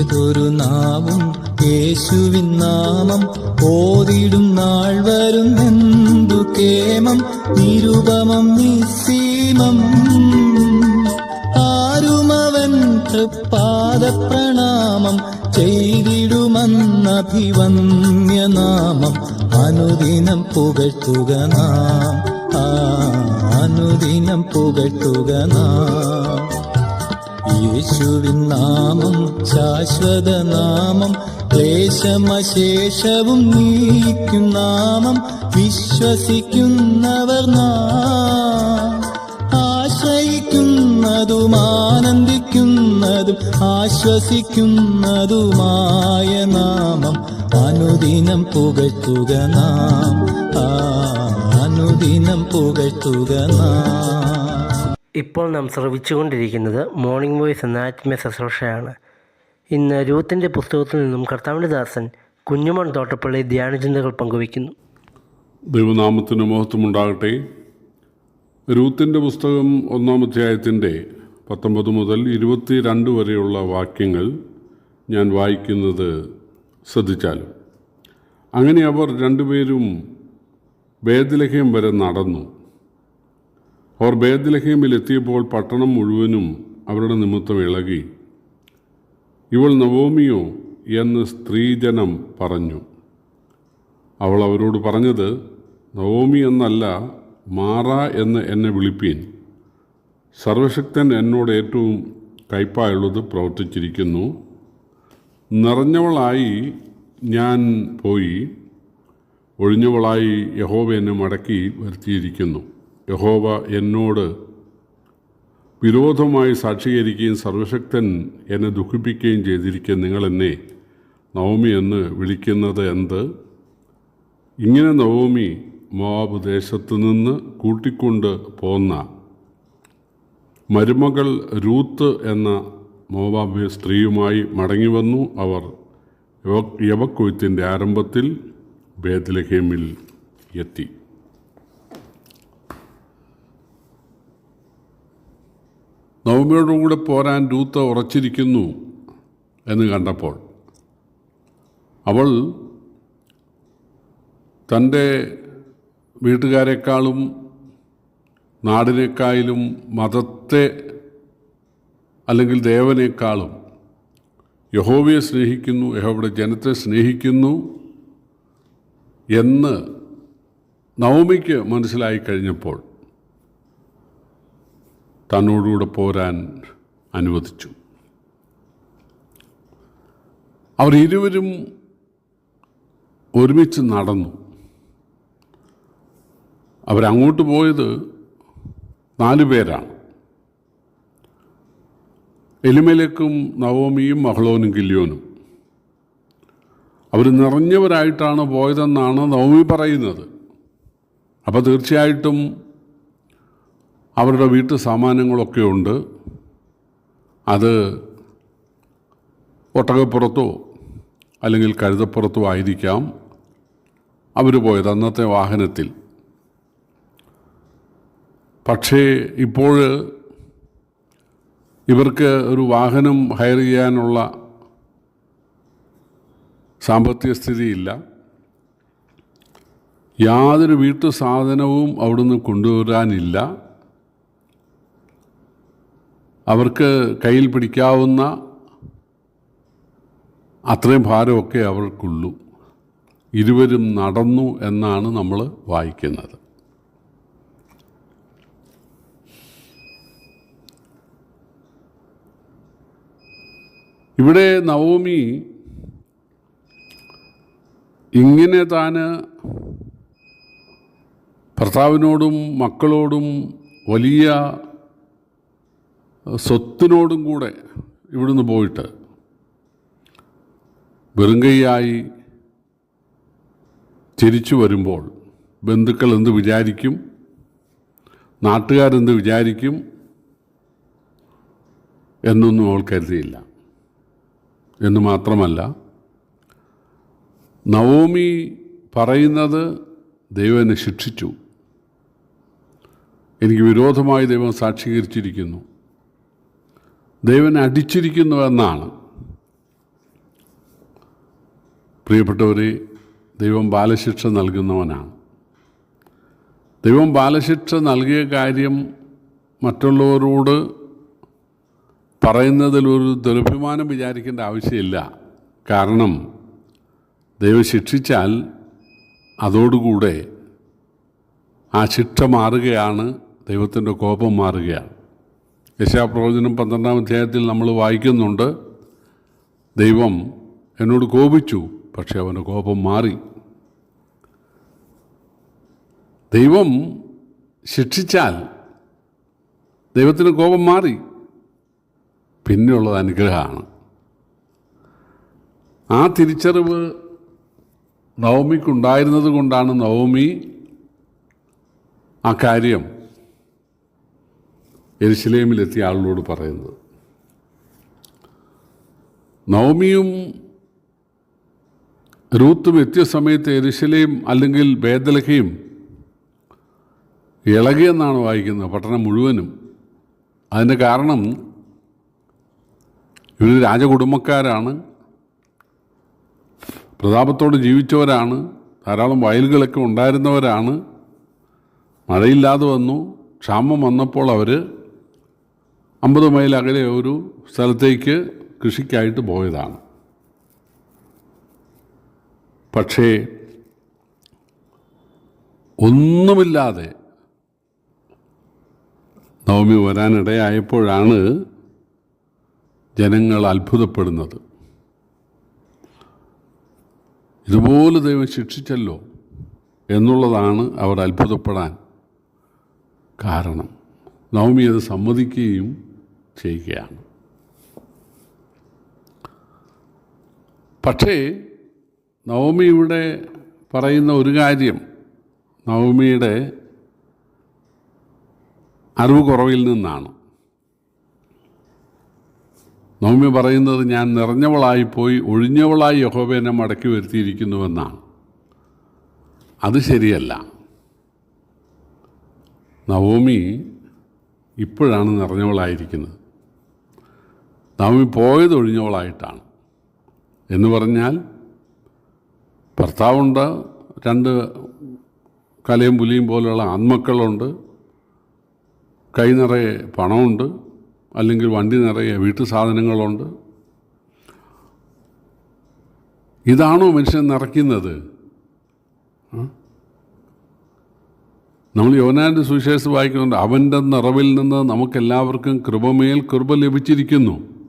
ഏതൊരു നാവും യേശുവിൻ നാമം ഓതിടും നാൾ വരുന്നെന്തു കേമം നിരുപമം നിസ്സീമം ആരുമവൻ തൃപ്പാദ പ്രണാമം ചെയ്തിടുമന്നഭിവന്യനാമം അനുദിനം പുകഴ്ത്തുക നാം. ആ അനുദിനം പുകഴ്ത്തുക നാം. യേശുവിൻ നാമം ശാശ്വത നാമം ക്ലേശമശേഷവും നീക്കും നാമം വിശ്വസിക്കുന്നവർ ആശ്രയിക്കുന്നതും ആനന്ദിക്കുന്നതും ആശ്വസിക്കുന്നതുമായ നാമം അനുദിനം പുകഴ്ത്തുക നാം. അനുദിനം പുകഴ്ത്തുക നാം. ഇപ്പോൾ നാം ശ്രവിച്ചുകൊണ്ടിരിക്കുന്നത് മോർണിംഗ് വോയിസ് എന്ന ആത്മീയ ശുശ്രൂഷയാണ്. ഇന്ന് രൂത്തിന്റെ പുസ്തകത്തിൽ നിന്നും കർത്താവിന്റെ ദാസൻ കുഞ്ഞുമൺ തോട്ടപ്പള്ളി ധ്യാനചിന്തകൾ പങ്കുവയ്ക്കുന്നു. ദൈവനാമത്തിന് മഹത്വമുണ്ടാകട്ടെ. രൂത്തിന്റെ പുസ്തകം ഒന്നാം അധ്യായത്തിന്റെ പത്തൊമ്പത് മുതൽ ഇരുപത്തി രണ്ട് വരെയുള്ള വാക്യങ്ങൾ ഞാൻ വായിക്കുന്നത് ശ്രദ്ധിച്ചാലും. അങ്ങനെ അവർ രണ്ടുപേരും വേദലഹ്യം വരെ നടന്നു. അവർ ബേദലഹീമിൽ എത്തിയപ്പോൾ പട്ടണം മുഴുവനും അവരുടെ നിമിത്തം ഇളകി. ഇവൾ നവോമിയോ എന്ന് സ്ത്രീജനം പറഞ്ഞു. അവൾ അവരോട് പറഞ്ഞത് നവോമി എന്നല്ല മാറ എന്ന് എന്നെ വിളിപ്പീൻ. സർവശക്തൻ എന്നോട് ഏറ്റവും കയ്പായുള്ളത് പ്രവർത്തിച്ചിരിക്കുന്നു. നിറഞ്ഞവളായി ഞാൻ പോയി. ഒഴിഞ്ഞവളായി യഹോവ എന്നെ മടക്കി വരുത്തിയിരിക്കുന്നു. യഹോവ എന്നോട് വിരോധമായി സാക്ഷീകരിക്കുകയും സർവശക്തൻ എന്നെ ദുഃഖിപ്പിക്കുകയും ചെയ്തിരിക്കുന്ന നിങ്ങളെന്നെ നവമി എന്ന് വിളിക്കുന്നത് എന്ത്? ഇങ്ങനെ നവോമി മോവാബ് ദേശത്തു നിന്ന് കൂട്ടിക്കൊണ്ട് പോന്ന മരുമകൾ രൂത്ത് എന്ന മോവാബ് സ്ത്രീയുമായി മടങ്ങി വന്നു അവർ യവ- യവക്കൊയ്ത്തിന്റെ ആരംഭത്തിൽ ബേദ്ലഹേമിൽ എത്തി. നവമിയോടുകൂടെ പോരാൻ രൂത്ത് ഉറച്ചിരിക്കുന്നു എന്ന് കണ്ടപ്പോൾ അവൾ തന്റെ വീട്ടുകാരെക്കാളും നാടിനേക്കാളും മതത്തെ അല്ലെങ്കിൽ ദേവനേക്കാളും യഹോവയെ സ്നേഹിക്കുന്നു യഹോവയുടെ ജനത്തെ സ്നേഹിക്കുന്നു എന്ന് നവമിക്ക് മനസ്സിലായി കഴിഞ്ഞപ്പോൾ തന്നോടുകൂടെ പോരാൻ അനുവദിച്ചു. അവർ ഇരുവരും ഒരുമിച്ച് നടന്നു. അവരങ്ങോട്ട് പോയത് നാലു പേരാണ്. എലിമലേക്കും നവോമിയും മഹ്ലോനും കില്യോനും അവർ നിറഞ്ഞവരായിട്ടാണ് പോയതെന്നാണ് നവമി പറയുന്നത്. അപ്പോൾ തീർച്ചയായിട്ടും അവരുടെ വീട്ടു സാമാനങ്ങളൊക്കെ ഉണ്ട്. അത് ഒട്ടകപ്പുറത്തോ അല്ലെങ്കിൽ കഴുതപ്പുറത്തോ ആയിരിക്കാം. അവർ പോയത് അന്നത്തെ വാഹനത്തിൽ. പക്ഷേ ഇപ്പോൾ ഇവർക്ക് ഒരു വാഹനം ഹയർ ചെയ്യാനുള്ള സാമ്പത്തിക സ്ഥിതിയില്ല. യാതൊരു വീട്ടു സാധനവും അവിടുന്ന് കൊണ്ടുവരാനില്ല. അവർക്ക് കയ്യിൽ പിടിക്കാവുന്ന അത്രയും ഭാരമൊക്കെ അവർക്കുള്ളൂ. ഇരുവരും നടന്നു എന്നാണ് നമ്മൾ വായിക്കുന്നത്. ഇവിടെ നവോമി ഇങ്ങനെ താന് ഭർത്താവിനോടും മക്കളോടും വലിയ സ്വത്തിനോടും കൂടെ ഇവിടുന്ന് പോയിട്ട് വെറുങ്കൈയായി തിരിച്ചു വരുമ്പോൾ ബന്ധുക്കൾ എന്ത് വിചാരിക്കും? നാട്ടുകാരെന്ത് വിചാരിക്കും? എന്നൊന്നും അവൾ കരുതിയില്ല. എന്ന് മാത്രമല്ല നവോമി പറയുന്നത് ദൈവം എന്നെ ശിക്ഷിച്ചു. എനിക്ക് വിരോധമായി ദൈവം സാക്ഷീകരിച്ചിരിക്കുന്നു. ദൈവൻ അടിച്ചിരിക്കുന്നു എന്നാണ്. പ്രിയപ്പെട്ടവരെ ദൈവം ബാലശിക്ഷ നൽകുന്നവനാണ്. ദൈവം ബാലശിക്ഷ നൽകിയ കാര്യം മറ്റുള്ളവരോട് പറയുന്നതിൽ ഒരു ദുരഭിമാനം വിചാരിക്കേണ്ട ആവശ്യമില്ല. കാരണം ദൈവം ശിക്ഷിച്ചാൽ അതോടുകൂടെ ആ ശിക്ഷ മാറുകയാണ് ദൈവത്തിന്റെ കോപം മാറുകയാണ്. യശാപ്രവചനം പന്ത്രണ്ടാം അധ്യായത്തിൽ നമ്മൾ വായിക്കുന്നുണ്ട്. ദൈവം എന്നോട് കോപിച്ചു പക്ഷേ അവന്റെ കോപം മാറി. ദൈവം ശിക്ഷിച്ചാൽ ദൈവത്തിന് കോപം മാറി. പിന്നെയുള്ളത് അനുഗ്രഹമാണ്. ആ തിരിച്ചറിവ് നവമിക്കുണ്ടായിരുന്നത് കൊണ്ടാണ് നവമി ആ കാര്യം എരുശലേമിലെത്തിയ ആളിനോട് പറയുന്നത് നവമിയും റൂത്തും എത്തിയ സമയത്ത് എരിശിലേം അല്ലെങ്കിൽ വേദലഹയും ഇളകിയെന്നാണ് വായിക്കുന്നത് പട്ടണം മുഴുവനും. അതിന്റെ കാരണം ഇവർ രാജകുടുംബക്കാരാണ് പ്രതാപത്തോട് ജീവിച്ചവരാണ് ധാരാളം വയലുകളൊക്കെ ഉണ്ടായിരുന്നവരാണ്. മഴയില്ലാതെ വന്നു ക്ഷാമം വന്നപ്പോൾ അവർ അമ്പത് മൈൽ അകലെ ഒരു സ്ഥലത്തേക്ക് കൃഷിക്കായിട്ട് പോയതാണ്. പക്ഷേ ഒന്നുമില്ലാതെ നവമി വരാനിടയായപ്പോഴാണ് ജനങ്ങൾ അത്ഭുതപ്പെടുന്നത്. ഇതുപോലെ ദൈവം ശിക്ഷിച്ചല്ലോ എന്നുള്ളതാണ് അവർ അത്ഭുതപ്പെടാൻ കാരണം. നവമി അത് സമ്മതിക്കുകയും ചെയ്യുകയാണ്. പക്ഷേ നവമി ഇവിടെ പറയുന്ന ഒരു കാര്യം നവമിയുടെ അറിവ് കുറവിൽ നിന്നാണ്. നവമി പറയുന്നത് ഞാൻ നിറഞ്ഞവളായി പോയി ഒഴിഞ്ഞവളായി യഹോബേനെ മടക്കി വരുത്തിയിരിക്കുന്നുവെന്നാണ്. അത് ശരിയല്ല. നവോമി ഇപ്പോഴാണ് നിറഞ്ഞവളായിരിക്കുന്നത്. നവമി പോയത് ഒഴിഞ്ഞവളായിട്ടാണ്. എന്ന് പറഞ്ഞാൽ ഭർത്താവുണ്ട് രണ്ട് കലയും പുലിയും പോലെയുള്ള ആൺമക്കളുണ്ട് കൈ നിറയെ പണമുണ്ട് അല്ലെങ്കിൽ വണ്ടി നിറയെ വീട്ടു സാധനങ്ങളുണ്ട്. ഇതാണോ മനുഷ്യൻ നിറയ്ക്കുന്നത്? നമ്മൾ യോനാന്റെ സുവിശേഷം വായിക്കുന്നുണ്ട് അവന്റെ നിറവിൽ നിന്ന് നമുക്കെല്ലാവർക്കും കൃപമേൽ കൃപ ലഭിച്ചിരിക്കുന്നു.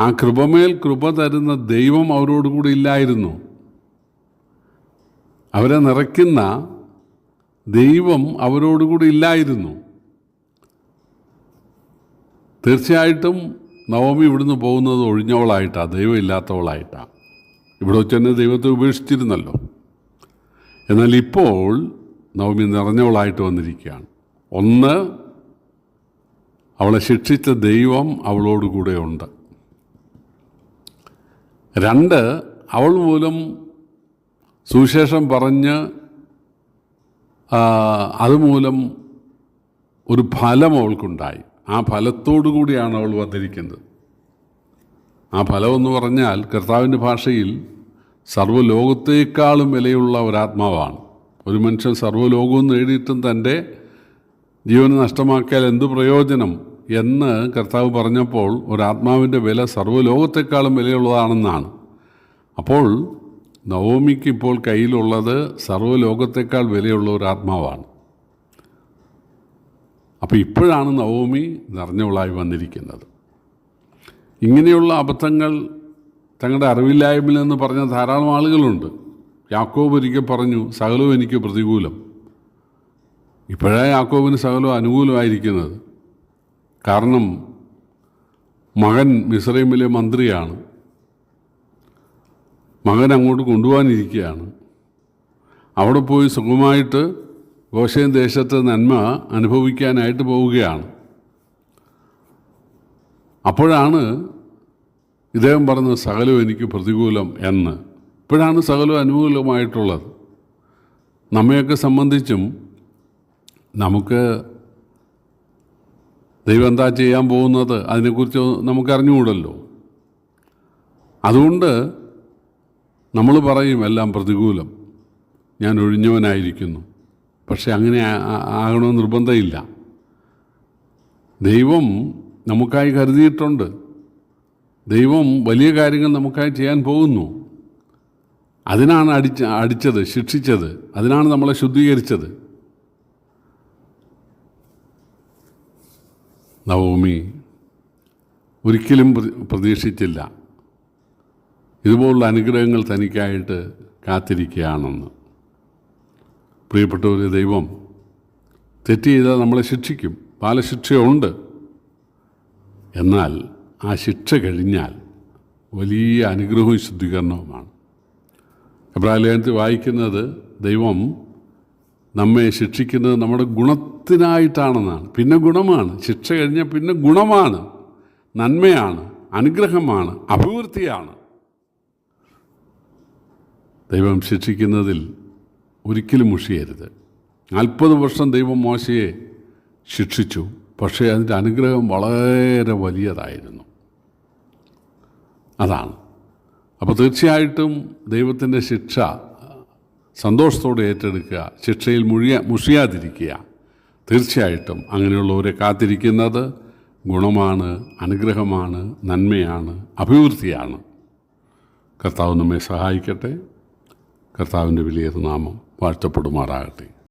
ആ കൃപമേൽ കൃപ തരുന്ന ദൈവം അവരോടുകൂടി ഇല്ലായിരുന്നു. അവരെ നിറയ്ക്കുന്ന ദൈവം അവരോടുകൂടി ഇല്ലായിരുന്നു. തീർച്ചയായിട്ടും നവമി ഇവിടുന്ന് പോകുന്നത് ഒഴിഞ്ഞവളായിട്ടാണ് ദൈവം ഇല്ലാത്തവളായിട്ടാണ് ഇവിടെ വെച്ച് തന്നെ ദൈവത്തെ ഉപേക്ഷിച്ചിരുന്നല്ലോ. എന്നാൽ ഇപ്പോൾ നവമി നിറഞ്ഞവളായിട്ട് വന്നിരിക്കുകയാണ്. ഒന്ന് അവളെ ശിക്ഷിച്ച ദൈവം അവളോടുകൂടെ ഉണ്ട്. രണ്ട് അവൾ മൂലം സുവിശേഷം പറഞ്ഞ് അതുമൂലം ഒരു ഫലം അവൾക്കുണ്ടായി. ആ ഫലത്തോടു കൂടിയാണ് അവൾ വന്നിരിക്കുന്നത്. ആ ഫലമെന്ന് പറഞ്ഞാൽ കർത്താവിന്റെ ഭാഷയിൽ സർവലോകത്തേക്കാളും വിലയുള്ള ഒരാത്മാവാണ്. ഒരു മനുഷ്യൻ സർവലോകവും നേടിയിട്ടും തന്റെ ജീവന് നഷ്ടമാക്കിയാൽ എന്ത് പ്രയോജനം? എന്ന് കർത്താവ് പറഞ്ഞപ്പോൾ ഒരാത്മാവിന്റെ വില സർവലോകത്തെക്കാളും വിലയുള്ളതാണെന്നാണ്. അപ്പോൾ നവോമിക്ക് ഇപ്പോൾ കയ്യിലുള്ളത് സർവലോകത്തെക്കാൾ വിലയുള്ള ഒരു ആത്മാവാണ്. അപ്പോൾ ഇപ്പോഴാണ് നവോമി നിറഞ്ഞവളായി വന്നിരിക്കുന്നത്. ഇങ്ങനെയുള്ള അബദ്ധങ്ങൾ തങ്ങളുടെ അറിവില്ലായ്മയിൽ നിന്ന് പറഞ്ഞ ധാരാളം ആളുകളുണ്ട്. യാക്കോബ് ഒരിക്കൽ പറഞ്ഞു സകലവും എനിക്ക് പ്രതികൂലം. ഇപ്പോഴാണ് യാക്കോബിന് സകലവും അനുകൂലമായിരിക്കുന്നത്. കാരണം മകൻ മിസ്രൈമിലെ മന്ത്രിയാണ്. മകൻ അങ്ങോട്ട് കൊണ്ടുപോകാനിരിക്കുകയാണ് അവിടെ പോയി സുഖമായിട്ട് ഗോഷയൻ ദേശത്തെ നന്മ അനുഭവിക്കാനായിട്ട് പോവുകയാണ്. അപ്പോഴാണ് ഇദ്ദേഹം പറഞ്ഞത് സകലവും എനിക്ക് പ്രതികൂലം എന്ന്. ഇപ്പോഴാണ് സകലവും അനുകൂലമായിട്ടുള്ളത്. നമ്മയൊക്കെ സംബന്ധിച്ചും നമുക്ക് ദൈവം എന്താ ചെയ്യാൻ പോകുന്നത്? അതിനെക്കുറിച്ച് നമുക്ക് അറിഞ്ഞുകൂടല്ലോ അതുകൊണ്ട് നമ്മൾ പറയും എല്ലാം പ്രതികൂലം. ഞാൻ ഒഴിഞ്ഞവനായിരിക്കുന്നു. പക്ഷെ അങ്ങനെ ആകണമെന്ന് നിർബന്ധമില്ല. ദൈവം നമുക്കായി കരുതിയിട്ടുണ്ട്. ദൈവം വലിയ കാര്യങ്ങൾ നമുക്കായി ചെയ്യാൻ പോകുന്നു. അതിനാണ് അടിച്ച അടിച്ചത് ശിക്ഷിച്ചത്. അതിനാണ് നമ്മളെ ശുദ്ധീകരിച്ചത്. നവോമി ഒരിക്കലും പ്ര- പ്രതീക്ഷിച്ചില്ല. ഇതുപോലുള്ള അനുഗ്രഹങ്ങൾ തനിക്കായിട്ട് കാത്തിരിക്കുകയാണെന്ന്. പ്രിയപ്പെട്ടവരെ ദൈവം തെറ്റ് ചെയ്താൽ നമ്മളെ ശിക്ഷിക്കും. ബാലശിക്ഷയുണ്ട്. എന്നാൽ ആ ശിക്ഷ കഴിഞ്ഞാൽ വലിയ അനുഗ്രഹവും ശുദ്ധീകരണവുമാണ്. എബ്രാലേഖനത്തിൽ വായിക്കുന്നത് ദൈവം നമ്മെ ശിക്ഷിക്കുന്നത് നമ്മുടെ ഗുണത്തിനായിട്ടാണെന്നാണ്. പിന്നെ ഗുണമാണ്. ശിക്ഷ കഴിഞ്ഞാൽ പിന്നെ ഗുണമാണ്. നന്മയാണ്. അനുഗ്രഹമാണ്. അഭിവൃദ്ധിയാണ്. ദൈവം ശിക്ഷിക്കുന്നതിൽ ഒരിക്കലും മുഷിയരുത്. നാൽപ്പത് വർഷം ദൈവം മോശയെ ശിക്ഷിച്ചു. പക്ഷേ അതിന്റെ അനുഗ്രഹം വളരെ വലിയതായിരുന്നു. അതാണ്. അപ്പോൾ തീർച്ചയായിട്ടും ദൈവത്തിന്റെ ശിക്ഷ സന്തോഷത്തോടെ ഏറ്റെടുക്കുക ശിക്ഷയിൽ മുഴിയ മുഷിയാതിരിക്കുക. തീർച്ചയായിട്ടും അങ്ങനെയുള്ളവരെ കാത്തിരിക്കുന്നത് ഗുണമാണ് അനുഗ്രഹമാണ് നന്മയാണ് അഭിവൃദ്ധിയാണ്. കർത്താവ് നമ്മെ സഹായിക്കട്ടെ. കർത്താവിന്റെ വലിയ നാമം വാഴ്ത്തപ്പെടുമാറാകട്ടെ.